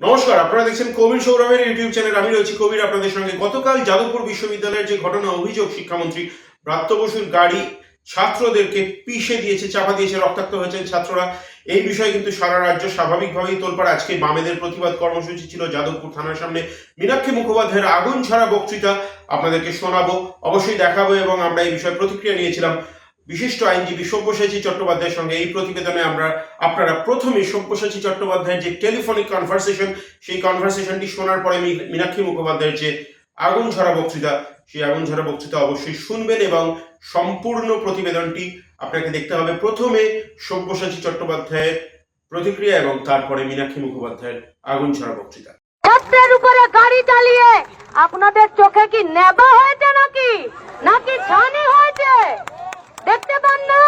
নমস্কার, আপনারা দেখছেন কবির সৌরভের ইউটিউব চ্যানেল। আমি রয়েছি কবির, আপনাদের সঙ্গে গতকাল যাদবপুর বিশ্ববিদ্যালয়ের যে ঘটনা, অভিযোগ শিক্ষামন্ত্রী ব্রাত্য বসুর গাড়ি ছাত্রদেরকে পিষে দিয়েছে, চাপা দিয়েছে, রক্তাক্ত হয়েছেন ছাত্ররা। এই বিষয়ে কিন্তু সারা রাজ্য স্বাভাবিকভাবেই তোলপাড়। আজকে বামেদের প্রতিবাদ কর্মসূচি ছিল যাদবপুর থানার সামনে। মীনাক্ষী মুখোপাধ্যায়ের আগুন ছাড়া বক্তৃতা আপনাদেরকে শোনাবো, অবশ্যই দেখাবো এবং আমরা এই বিষয়ে প্রতিক্রিয়া নিয়েছিলাম। বিশিষ্ট আইনজীবী সব্যসাচী চট্টোপাধ্যায়ের সঙ্গে এই প্রতিবেদনে আমরা, আপনারা প্রথমে সব্যসাচী চট্টোপাধ্যায়ের যে টেলিফোনিক কনভারসেশন সেই কনভারসেশনটি শোনার পরে মীনাক্ষী মুখোপাধ্যায়ের যে আগুন ঝরা বক্তৃতা, সেই আগুন ঝরা বক্তৃতা অবশ্যই শুনবেন এবং সম্পূর্ণ প্রতিবেদনটি আপনাকে দেখতে হবে। প্রথমে সব্যসাচী চট্টোপাধ্যায়ের প্রতিক্রিয়া এবং তারপরে মীনাক্ষী মুখোপাধ্যায়ের আগুন ঝরা বক্তৃতা। ছাত্রের উপরে গাড়ি চালিয়ে আপনাদের চোখে কি নেবা হয়েছে নাকি? নাকি ছানি হয়েছে? দেখতে পান না?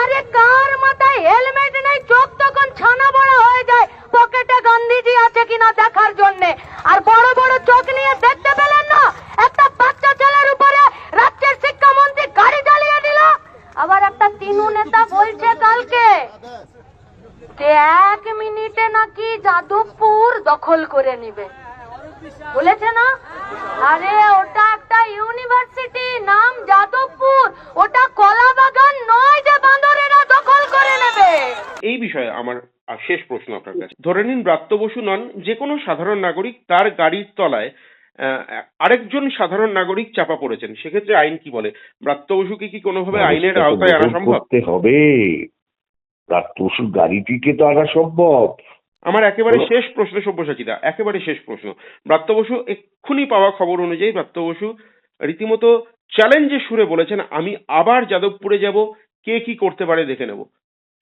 আরে কার মাথায় হেলমেট নেই? চোখ তখন ছানা বড় হয়ে যায়। পকেটে গান্ধীজি আছে কিনা দেখার জন্য। আর বড় বড় চোখ নিয়ে দেখতে পেলেন না? একটা বাচ্চা ছেলের উপরে রাজ্যের শিক্ষামন্ত্রী গাড়ি চালিয়ে দিল। আবার একটা তিনু নেতা বলছে কালকে যে, এক মিনিটে নাকি যাদবপুর দখল করে নিবে বলেছে না আরে ওটা একটা ইউনিভার্সিটি নাম যাদবপুর ওটা কলা বাগান নয় যে বান্দরেরা দখল করে নেবে এই বিষয়ে আমার আর শেষ প্রশ্ন আপনার কাছে। ধরে নিন ব্রাত্য বসু নন যে কোনো সাধারণ নাগরিক তার গাড়ির তলায় আরেকজন সাধারণ নাগরিক চাপা পড়েছেন। সেক্ষেত্রে আইন কি বলে? ব্রাত্য বসুকে কি কোনোভাবে আইনের আওতায় আনা সম্ভব? হবে। তার পশু গাড়িটিকে তো আনা সম্ভব। আমার একেবারে শেষ প্রশ্ন সব্যসাচীদা একেবারে শেষ প্রশ্ন। ব্রাত্য বসু এক্ষুনি পাওয়া খবর অনুযায়ী ব্রাত্য বসু রীতিমতো চ্যালেঞ্জের সুরে বলেছেন আমি আবার যাদবপুরে যাব কে কি করতে পারে দেখে নেব।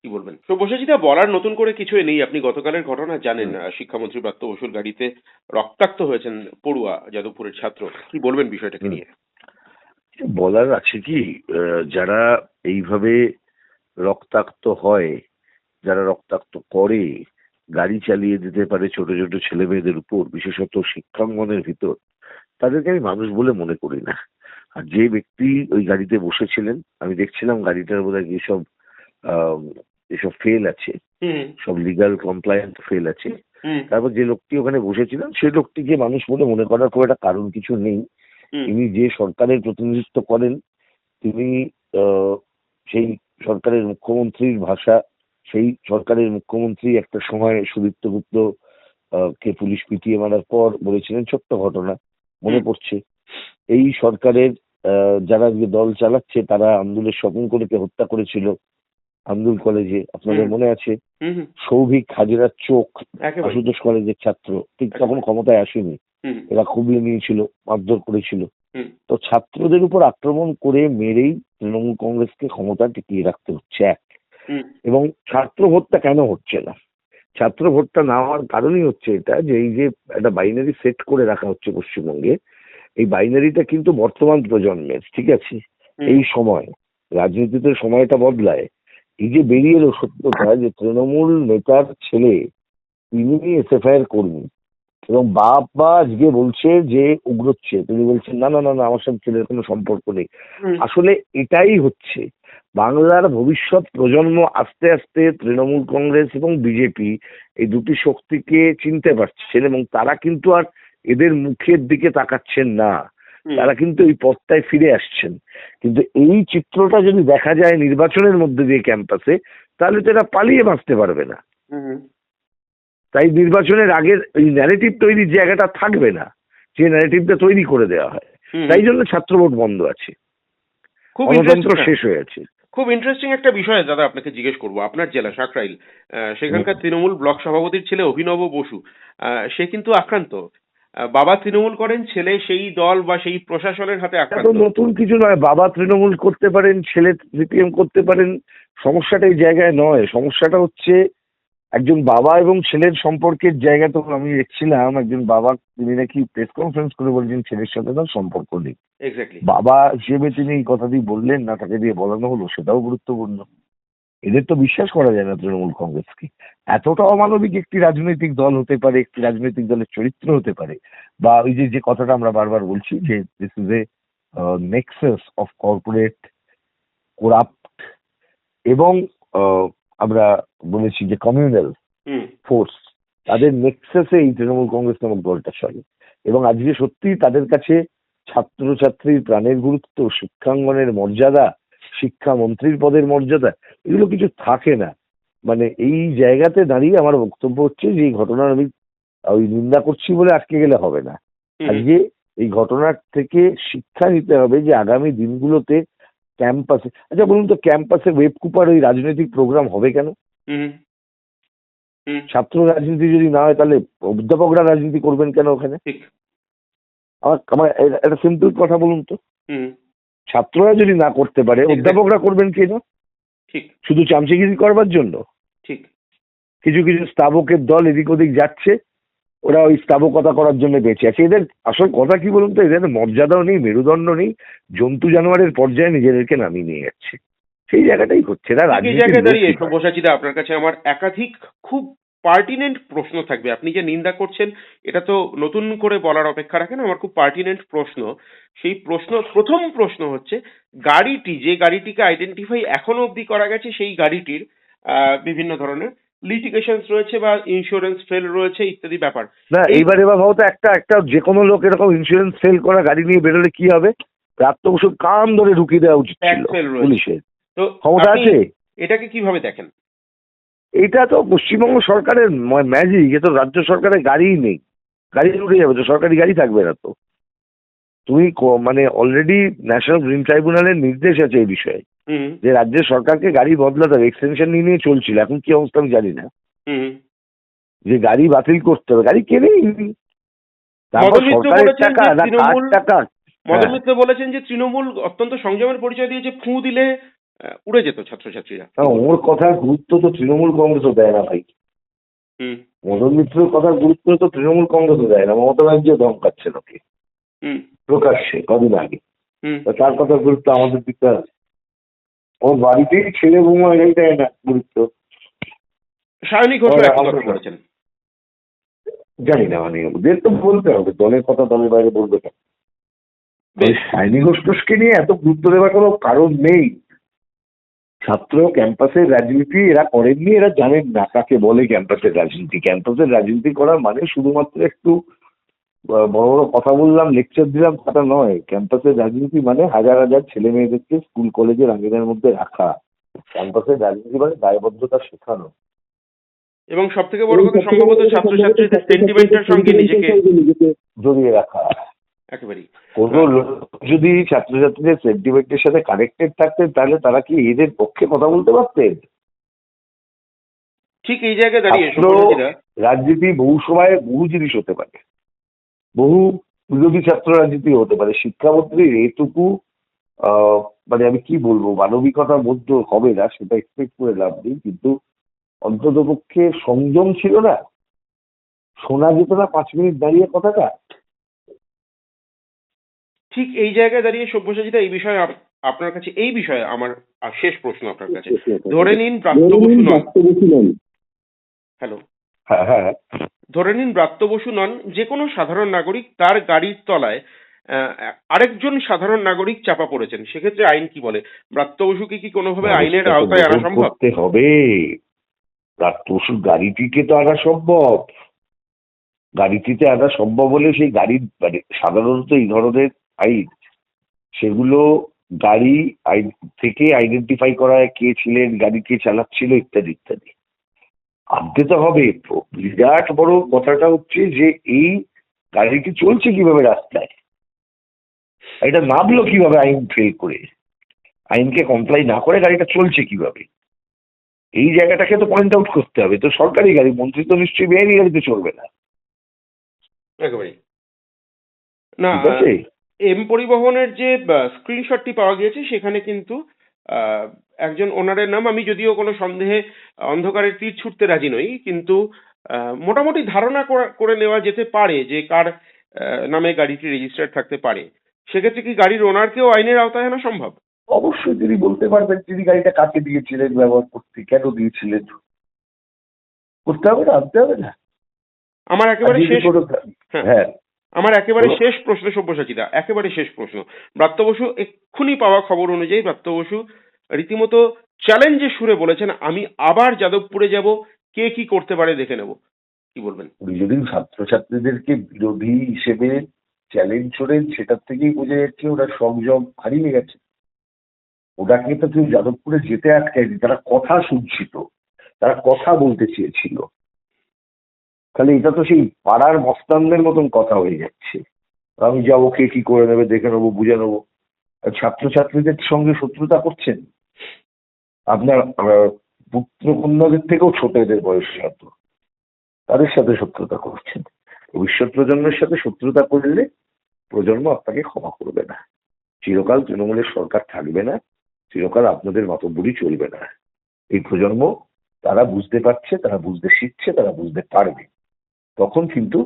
কি বলবেন? সব্যসাচীদা বলার নতুন করে কিছুই নেই। আপনি গতকালের ঘটনা জানেন। শিক্ষামন্ত্রী ব্রাত্য বসুর গাড়িতে রক্তাক্ত হয়েছেন পড়ুয়া যাদবপুরের ছাত্র। কি বলবেন বিষয়টাকে নিয়ে? বলার আছে কি যারা এইভাবে রক্তাক্ত হয় যারা রক্তাক্ত করে গাড়ি চালিয়ে দিতে পারে ছোট ছোট ছেলে মেয়েদের উপর বিশেষত শিক্ষাঙ্গনের ভিতর তাদেরকে আমি মানুষ বলে মনে করি না। আর যে ব্যক্তি ওই গাড়িতে বসেছিলেন আমি দেখছিলাম গাড়িটার বোধহয় যেসব আহ, যেসব ফেল আছে। সব লিগাল কমপ্লায়েন্ট ফেল আছে। তারপর যে লোকটি ওখানে বসেছিলেন সেই লোকটিকে মানুষ বলে মনে করার খুব একটা কারণ কিছু নেই। তিনি যে সরকারের প্রতিনিধিত্ব করেন তিনি সেই সরকারের মুখ্যমন্ত্রীর ভাষা সেই সরকারের মুখ্যমন্ত্রী একটা সময় সুদীপ্ত গুপ্ত কে পুলিশ পিটিয়ে মারার পর বলেছিলেন ছোট্ট ঘটনা মনে পড়ছে। এই সরকারের আহ, যারা যে দল চালাচ্ছে তারা আন্দুলের স্বপন করেকে হত্যা করেছিল আন্দুল কলেজে আপনাদের মনে আছে? সৌভিক হাজিরার চোখ আশুতোষ কলেজের ছাত্র। ঠিক তখন ক্ষমতায় আসেনি। এরা খুবই নিয়েছিল মারধর করেছিল। তো ছাত্রদের উপর আক্রমণ করে মেরেই তৃণমূল কংগ্রেসকে ক্ষমতা টিকিয়ে রাখতে হচ্ছে এক। এবং ছাত্র ভোটটা কেন হচ্ছে না? ছাত্র ভোটটা না হওয়ার কারণই হচ্ছে এটা যে এই যে একটা বাইনারি সেট করে রাখা হচ্ছে পশ্চিমবঙ্গে এই বাইনারিটা কিন্তু বর্তমান প্রজন্মের ঠিক আছে? এই সময় রাজনীতিতে সময়টা বদলায়। এই যে বেরিয়ে এলো সত্যতা যে তৃণমূল নেতার ছেলে তিনি এসএফআই এর কর্মী এবং বাপ আজকে বলছে যে উগ্রচ্ছে। তিনি বলছেন না না না না আমার সাথে ছেলের কোনো সম্পর্ক নেই। আসলে এটাই হচ্ছে। বাংলার ভবিষ্যৎ প্রজন্ম আস্তে আস্তে তৃণমূল কংগ্রেস এবং বিজেপি এই দুটি শক্তিকে চিনতে পারছেন এবং তারা কিন্তু আর এদের মুখের দিকে তাকাচ্ছেন না। তারা কিন্তু এই পথটায় ফিরে আসছেন। কিন্তু এই চিত্রটা যদি দেখা যায় নির্বাচনের মধ্যে দিয়ে ক্যাম্পাসে তাহলে তো এরা পালিয়ে বাঁচতে পারবে না। তাই নির্বাচনের আগের এই ন্যারেটিভ তৈরির জায়গাটা থাকবে না যে ন্যারেটিভটা তৈরি করে দেওয়া হয়। তাই জন্য ছাত্র ভোট বন্ধ আছে। খুব ইন্টারেস্টিং শেষ হয়ে আছে। খুব ইন্টারেস্টিং একটা বিষয় দাদা আপনাকে জিজ্ঞেস করব। আপনার জেলা সাকরাইল সেখানকার তৃণমূল ব্লক সভাপতির ছেলে অভিনব বসু সে কিন্তু আক্রান্ত। বাবা তৃণমূল করেন ছেলে সেই দল বা সেই প্রশাসনের হাতে আক্রান্ত। নতুন কিছু নয় বাবা তৃণমূল করতে পারেন ছেলে সিপিএম করতে পারেন সমস্যাটা এই জায়গায় নয় সমস্যাটা হচ্ছে একজন বাবা এবং ছেলের সম্পর্কের জায়গা তো আমি দেখছিলাম একজন বাবা তিনি নাকি প্রেস কনফারেন্স করে বলছেন ছেলের সাথে তার সম্পর্ক নেই। বাবা হিসেবে তিনি এই কথাটি বললেন না তাকে দিয়ে বলানো হলো সেটাও গুরুত্বপূর্ণ। এদের তো বিশ্বাস করা যায় না তৃণমূল কংগ্রেসকে। এতটা অমানবিক একটি রাজনৈতিক দল হতে পারে একটি রাজনৈতিক দলের চরিত্র হতে পারে বা ওই যে যে কথাটা আমরা বারবার বলছি যে this is a nexus of corporate corrupt এবং আহ, আমরা বলেছি যে কমিউনাল ফোর্স তাদের নেক্সাসে এই তৃণমূল কংগ্রেস নামক দলটা চলে। এবং আজকে সত্যি তাদের কাছে ছাত্রছাত্রীর প্রাণের গুরুত্ব শিক্ষাঙ্গনের মর্যাদা শিক্ষামন্ত্রীর পদের মর্যাদা এগুলো কিছু থাকে না। মানে এই জায়গাতে দাঁড়িয়ে আমার বক্তব্য হচ্ছে যে এই ঘটনার আমি ওই নিন্দা করছি বলে আটকে গেলে হবে না। আজকে এই ঘটনার থেকে শিক্ষা নিতে হবে যে আগামী দিনগুলোতে ক্যাম্পাসে আচ্ছা বলুন তো ক্যাম্পাসে ওয়েব কুপার ওই রাজনৈতিক প্রোগ্রাম হবে কেন? ছাত্র রাজনীতি যদি না হয় তাহলে অধ্যাপকরা রাজনীতি করবেন কেন ওখানে? আমার আমার একটা সিম্পল কথা বলুন তো। হুম, ছাত্ররা যদি না করতে পারে অধ্যাপকরা করবেন কেন? ঠিক। শুধু চামচিগিরি করবার জন্য? ঠিক। কিছু কিছু স্থাবকের দল এদিক ওদিক যাচ্ছে ওরা ওই স্থাবকতা করার জন্য বেঁচে আছে। এদের আসল কথা কি বলুন তো? এদের মর্যাদাও নেই মেরুদণ্ড নেই জন্তু জানোয়ারের পর্যায়ে নিজেদেরকে নামিয়ে নিয়ে যাচ্ছে। সেই জায়গাটাই হচ্ছে। নয়। সব্যসাচীদা আপনার কাছে আমার একাধিক খুব পার্টিনেন্ট প্রশ্ন থাকবে। আপনি যে নিন্দা করছেন এটা তো নতুন করে বলার অপেক্ষা রাখেন আমার খুব পার্টিনেন্ট প্রশ্ন। সেই প্রশ্ন প্রথম প্রশ্ন হচ্ছে গাড়িটি যে গাড়িটিকে আইডেন্টিফাই এখনও অবধি করা গেছে সেই গাড়িটির আহ, বিভিন্ন ধরনের লিটিগেশন রয়েছে বা ইন্স্যুরেন্স ফেল রয়েছে ইত্যাদি ব্যাপার। না এই- এইবার এবার ভাবো তো একটা একটা যে কোনো লোক এরকম ইন্স্যুরেন্স ফেল করা গাড়ি নিয়ে বেরোলে কি হবে? প্রাপ্ত ওষুধ কান ধরে ঢুকিয়ে দেওয়া উচিত। পুলিশের। তো ক্ষমতা আছে? এটাকে কীভাবে দেখেন? এটা তো পশ্চিমবঙ্গ সরকারের ম্যাজিক এ তো রাজ্য সরকারের গাড়িই নেই। গাড়ি উঠে যাবে তো সরকারি গাড়ি থাকবে না তো। তুমি মানে অলরেডি ন্যাশনাল গ্রিন ট্রাইব্যুনালের নির্দেশ আছে এই বিষয়ে। যে রাজ্যের সরকারকে গাড়ি বদলাতে হবে এক্সটেনশন নিয়ে নিয়ে চলছিল এখন কি অবস্থা আমি জানি না। যে গাড়ি বাতিল করতে হবে গাড়ি কেনেই। তারপর সরকারের টাকা না কার তৃণমূল- টাকা? মদন হ্যাঁ। মিত্র বলেছেন যে তৃণমূল অত্যন্ত সংযমের পরিচয় দিয়েছে ফু দিলে উড়ে যেত ছাত্রছাত্রীরা। ওর কথার গুরুত্ব তো তৃণমূল কংগ্রেসও দেয় না ভাই। হুম। মদন মিত্রের কথার গুরুত্ব তো তৃণমূল কংগ্রেসও দেয় না মমতা ব্যানার্জিও ধমকাচ্ছে লোকে প্রকাশ্যে কদিন আগে। তার কথার গুরুত্ব আমাদের দিতে হবে। ওর বাড়িতেই ছেলে বৌমা এটাই দেয় না গুরুত্ব। সায়নী ঘোষ বলেছেন। জানি না মানে ওদের তো বলতে হবে দলের কথা দলের বাইরে বলবে না সাইনি ঘোষ ঘোষকে নিয়ে এত গুরুত্ব দেওয়ার কোনো কারণ নেই। ছাত্র ক্যাম্পাসের রাজনীতি এরা করেননি এরা জানেন না কাকে বলে ক্যাম্পাসের রাজনীতি। ক্যাম্পাসের রাজনীতি করা মানে শুধুমাত্র একটু বড় বড় কথা বললাম লেকচার দিলাম কথা নয়। ক্যাম্পাসের রাজনীতি মানে হাজার হাজার ছেলে মেয়েদেরকে স্কুল কলেজের আঙ্গিনার মধ্যে রাখা। ক্যাম্পাসের রাজনীতি মানে দায়বদ্ধতা শেখানো। এবং সব থেকে বড় কথা সম্ভবত ছাত্রছাত্রীদের সেন্টিমেন্টের সঙ্গে নিজেকে জড়িয়ে রাখা। একেবারেই। কোনো লোক যদি ছাত্রছাত্রীদের সেন্টিমেন্টের সাথে কানেক্টেড থাকতেন তাহলে তারা কি এদের পক্ষে কথা বলতে পারতেন? ঠিক এই জায়গায় দাঁড়িয়ে রাজনীতি বহু সময় বহু জিনিস হতে পারে। বহু বিরোধী ছাত্র রাজনীতি হতে পারে। শিক্ষামন্ত্রীর এটুকু আহ, মানে আমি কি বলব মানবিকতার মধ্যে হবে না সেটা এক্সপেক্ট করে লাভ নেই কিন্তু অন্তত পক্ষে সংযম ছিল না। শোনা যেত না পাঁচ মিনিট দাঁড়িয়ে কথাটা। ঠিক এই জায়গায় দাঁড়িয়ে সব্যসাচিতা এই বিষয়ে আপনার কাছে এই বিষয়ে আমার শেষ প্রশ্ন আপনার কাছে। ধরে নিন ব্রাত্য বসু নন হ্যালো। হ্যাঁ হ্যাঁ ধরে নিন ব্রাত্য বসু নন যে কোনো সাধারণ নাগরিক তার গাড়ির তলায় আহ, আরেকজন সাধারণ নাগরিক চাপা পড়েছেন। সেক্ষেত্রে আইন কি বলে? ব্রাত্য বসুকে কি কোনোভাবে আইনের আওতায় আনা সম্ভব? করতে হবে। তার পশুর গাড়িটিকে তো আনা সম্ভব। গাড়িটিতে আনা সম্ভব হলে সেই গাড়ির মানে সাধারণত এই ধরনের আইন সেগুলো গাড়ি আইন থেকে আইডেন্টিফাই করা কে ছিলেন গাড়ি কে চালাচ্ছিল ইত্যাদি ইত্যাদি। আনতে তো হবে। বিরাট বড় কথাটা হচ্ছে যে এই গাড়িটি চলছে কীভাবে রাস্তায়? এটা নামলো কীভাবে আইন ফেল করে? আইনকে কমপ্লাই না করে গাড়িটা চলছে কীভাবে? এই জায়গাটাকে তো পয়েন্ট আউট করতে হবে। তো সরকারি গাড়ি মন্ত্রী তো নিশ্চয়ই বেআইনি গাড়িতে চলবে না। একেবারেই না এম পরিবহনের যে স্ক্রিনশটটি পাওয়া গিয়েছে সেখানে কিন্তু আহ, একজন ওনারের নাম আমি যদিও কোনো সন্দেহে অন্ধকারের তীর ছুটতে রাজি নই কিন্তু মোটামুটি ধারণা করা- নেওয়া যেতে পারে যে কার নামে গাড়িটি রেজিস্টার্ড থাকতে পারে। সেক্ষেত্রে কি গাড়ির ওনারকেও আইনের আওতায় আনা সম্ভব? অবশ্যই তিনি বলতে পারবেন তিনি গাড়িটা কাকে দিয়েছিলেন ব্যবহার করতে কেন দিয়েছিলেন? করতে হবে না আনতে হবে না। আমার একেবারে শেষ কোনো- হ্যাঁ। আমার একেবারে শেষ প্রশ্ন সব্যসাচীদা একেবারে শেষ প্রশ্ন। ব্রাত্য বসু এক্ষুনি পাওয়া খবর অনুযায়ী ব্রাত্য বসু রীতিমতো চ্যালেঞ্জের সুরে বলেছেন আমি আবার যাদবপুরে যাব কে কি করতে পারে দেখে নেব। কি বলবেন? উনি যদি ছাত্রছাত্রীদেরকে বিরোধী হিসেবে চ্যালেঞ্জ করেন সেটার থেকেই বোঝা যাচ্ছে ওরা সংযম হারিয়ে গেছে। ওটাকে তো কেউ যাদবপুরে যেতে আটকায়নি তারা কথা শুনছিল তারা কথা বলতে চেয়েছিল। তাহলে এটা তো সেই পাড়ার মস্তানদের মতন কথা হয়ে যাচ্ছে। আমি যাব, কে কি করে নেবে দেখে নেব, বুঝে নেব। ছাত্রছাত্রীদের সঙ্গে শত্রুতা করছেন? আপনার পুত্র কন্যাদের থেকেও ছোট এদের বয়স হয়তো তাদের সাথে শত্রুতা করছেন। ভবিষ্যৎ প্রজন্মের সাথে শত্রুতা করলে প্রজন্ম আপনাকে ক্ষমা করবে না। চিরকাল তৃণমূলের সরকার থাকবে না, চিরকাল আপনাদের মাতব্বরই চলবে না। এই প্রজন্ম, তারা বুঝতে পারছে, তারা বুঝতে শিখছে, তারা বুঝতে পারবে। তখন কিন্তু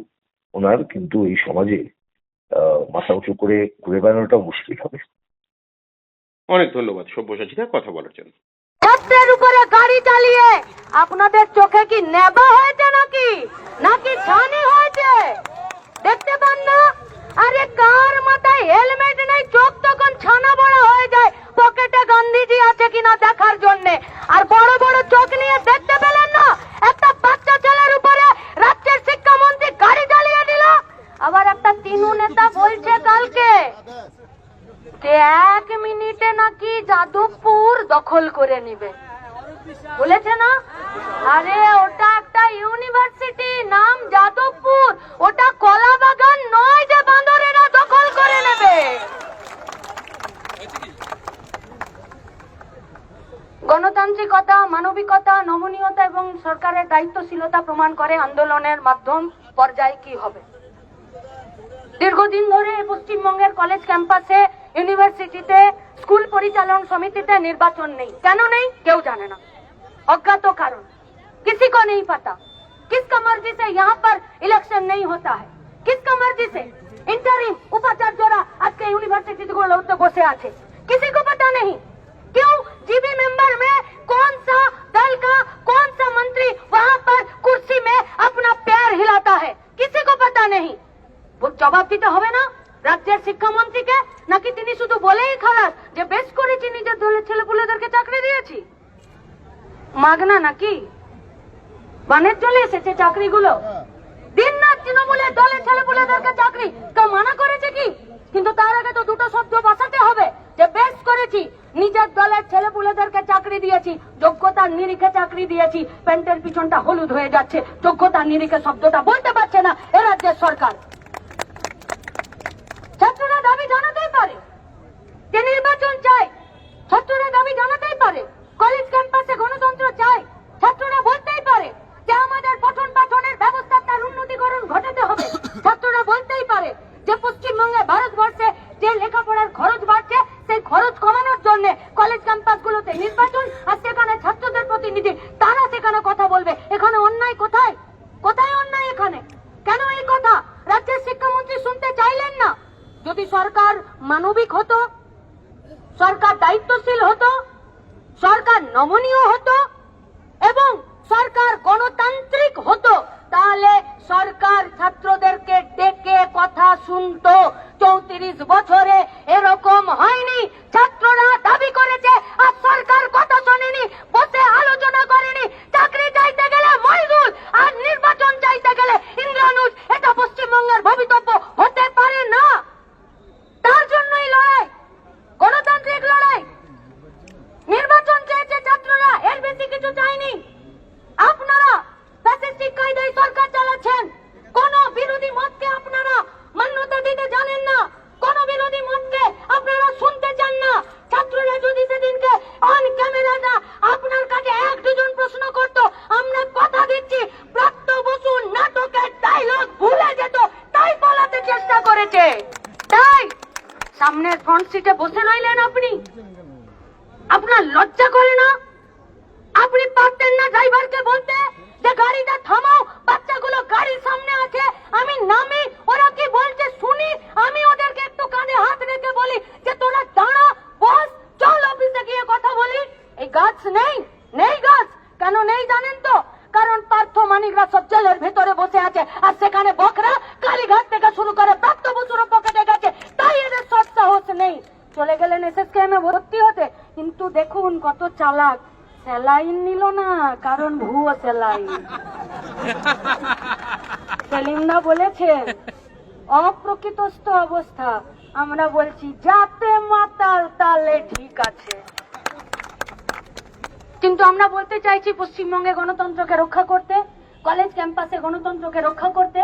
ওনার কিন্তু এই সমাজে মাথা উঁচু করে ঘুরে বেড়ানোটা মুশকিল হবে। অনেক ধন্যবাদ সব্যসাচীরা কথা বলার জন্য। ছাত্রের উপরে গাড়ি চালিয়ে আপনাদের চোখে কি নেবা হয়েছে নাকি? নাকি ছানি হয়েছে? দেখতে পান না? আরে কার মাথায় হেলমেট নেই? চোখ তখন ছানা বড় হয়ে যায়। পকেটে গান্ধীজি আছে কিনা দেখার জন্য। আর বড় বড় চোখ নিয়ে দেখতে পেলেন না? একটা বাচ্চা ছেলের উপরে রাজ্যের শিক্ষামন্ত্রী গাড়ি চালিয়ে দিল আবার একটা তিনু নেতা বলছে কালকে এক মিনিটে নাকি যাদবপুর দখল করে নিবে। বলেছে না? আরে, ওটা একটা ইউনিভার্সিটি, নাম যাদবপুর। ওটা কলা বাগান নয় যে বান্দরেরা দখল করে নেবে। গণতান্ত্রিকতা, মানবিকতা, নমনীয়তা এবং সরকারের দায়িত্বশীলতা প্রমাণ করে আন্দোলনের মাধ্যম পর্যায়ে কি হবে? দীর্ঘদিন ধরে পশ্চিমবঙ্গের কলেজ ক্যাম্পাসে ইউনিভার্সিটিতে স্কুল পরিচালন সমিতিতে নির্বাচন নেই কেন নেই কেউ জানে না অজ্ঞাত কারণ किसी को नहीं पता किसका मर्जी से यहाँ पर इलेक्शन नहीं होता है किसका मर्जी से इंटरिम उपाचार्यरा आज के यूनिवर्सिटी को लौटते बसे आते किसी को पता नहीं क्यों जीबी मेंबर में कौन सा दल का कौन सा मंत्री वहाँ पर कुर्सी में अपना पैर हिलाता है किसी को पता नहीं ও জবাব দিতে হবে না? রাজ্যের শিক্ষামন্ত্রীকে? নাকি তিনি শুধু বলেই খারাপ যে বেশ করেছি নিজের দলের ছেলেপুলেদেরকে চাকরি দিয়েছি? মাগনা নাকি? বানের চলে এসেছে চাকরিগুলো। দিন রাত তৃণমূলের দলের ছেলেপুলেদেরকে চাকরি। কেউ মানা করেছে কি? কিন্তু তার আগে তো দুটো শব্দ বসাতে হবে যে বেশ করেছি নিজের দলের ছেলেপুলেদেরকে চাকরি দিয়েছি যোগ্যতার নিরিখে চাকরি দিয়েছি প্যান্টের পিছনটা হলুদ হয়ে যাচ্ছে যোগ্যতার নিরিখে শব্দটা বলতে পারছে না এ রাজ্যের সরকার। ছাত্ররা দাবি জানাতেই পারে যে নির্বাচন চাই ছাত্ররা দাবি জানাতেই পারে কলেজ ক্যাম্পাসে গণতন্ত্র চাই ছাত্ররা বলতেই পারে যে আমাদের পঠন পাঠনের ব্যবস্থা তার উন্নতিকরণ ঘটাতে হবে ছাত্ররা বলতেই পারে যে পশ্চিমবঙ্গে ভারতবর্ষে যে লেখাপড়ার খরচ বাড়ছে সেই খরচ কমানোর জন্য কলেজ ক্যাম্পাসগুলোতে নির্বাচন আর সেখানে ছাত্রদের প্রতিনিধি তারা সেখানে কথা বলবে এখানে অন্যায় কোথায় কোথায় অন্যায় এখানে কেন এই কথা রাজ্যের শিক্ষামন্ত্রী শুনতে চাইলেন না যদি সরকার মানবিক হতো সরকার দায়িত্বশীল হতো, সরকার নমনীয় হতো এবং সরকার গণতান্ত্রিক হতো। তাহলে সরকার ছাত্রদেরকে ডেকে কথা শুনত। চৌত্রিশ বছরে এরকম হয়নি। ছাত্ররা দাবি করেছে, আর সরকার কথা শোনেনি, বসে আলোচনা করেনি। চাকরি চাইতে গেলে মহিদুল আর নির্বাচন চাইতে গেলে ইন্দ্রানুজ। এটা পশ্চিমবঙ্গের ভবিতব্য হতে পারে না। তার জন্যই লড়াই। গণতান্ত্রিক লড়াই নির্বাচন চেয়েছে ছাত্ররা এর বেশি কিছু চাইনি আপনারা ফ্যাসিস্টিক কায়দায় সরকার চালাচ্ছেন কোন বিরোধী মতকে আপনারা মান্যতা দিতে জানেন না কোন বিরোধী মতকে আপনারা শুনতে চান না ছাত্ররা যদি সেদিনকে অন ক্যামেরাটা আপনার কাছে এক দুজন প্রশ্ন করত আমরা কথা দিচ্ছি প্রাপ্ত বসু নাটকের ডায়লগ ভুলে যেত তাই বলাতে চেষ্টা করেছে তাই সামনের ফ্রন্ট সিটে বসে রইলেন আপনি আপনার লজ্জা করে না আপনি পারতেন না ড্রাইভারকে বলতে যে গাড়িটা থামাও বাচ্চাগুলো গাড়ির সামনে আছে আমি নামি ওরা কি বলছে শুনি আমি ওদেরকে একটু কাঁধে হাত রেখে বলি যে তোরা দাঁড়া বস চল অফিসে গিয়ে কথা বলি এই গাছ নেই নেই গাছ কেন নেই জানেন তো কারণ পার্থ মানিকরা সব জেলের ভেতরে বসে আছে আর সেখানে বকরা কালীঘাট থেকে শুরু করে প্রাপ্ত বছর পকেটে গেছে তাই এদের সৎ সাহস নেই চলে গেলেন এসএসকেএম ভর্তি হতে। কিন্তু দেখুন কত চালাক। স্যালাইন নিল না, কারণ ভুয়ো স্যালাইন। সেলিমদা বলেছেন, অপ্রকৃতস্থ অবস্থা। আমরা বলছি, যাতে মাতাল তালে ঠিক আছে। কিন্তু আমরা বলতে চাইছি, পশ্চিমবঙ্গে গণতন্ত্রকে রক্ষা করতে, কলেজ ক্যাম্পাসে গণতন্ত্রকে রক্ষা করতে।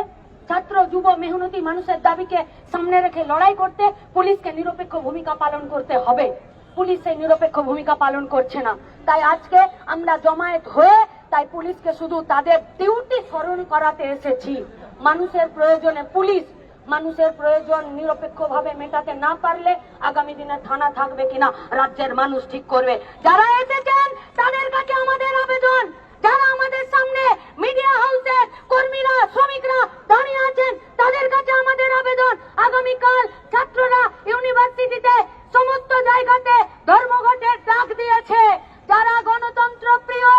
ছাত্র, যুব, মেহনতি মানুষের দাবিকে সামনে রেখে লড়াই করতে পুলিশকে নিরপেক্ষ ভূমিকা পালন করতে হবে। পুলিশ সেই নিরপেক্ষ ভূমিকা পালন করছে না। তাই আজকে আমরা জমায়েত হয়ে তাই পুলিশকে শুধু তাদের ডিউটি স্মরণ করাতে এসেছি। মানুষের প্রয়োজনে পুলিশ, মানুষের প্রয়োজন নিরপেক্ষভাবে মেটাতে না পারলে আগামী দিনে থানা থাকবে কিনা, রাজ্যের মানুষ ঠিক করবে। যারা এসেছেন, তাদের কাছে আমাদের আবেদন। যারা আমাদের সামনে মিডিয়া হাউসের কর্মীরা, শ্রমিকরা দাঁড়িয়ে আছেন। তাদের কাছে আমাদের আবেদন। আগামীকাল ছাত্ররা ইউনিভার্সিটিতে সমস্ত জায়গাতে ধর্মঘটের ডাক দিয়েছে। যারা গণতন্ত্র প্রিয়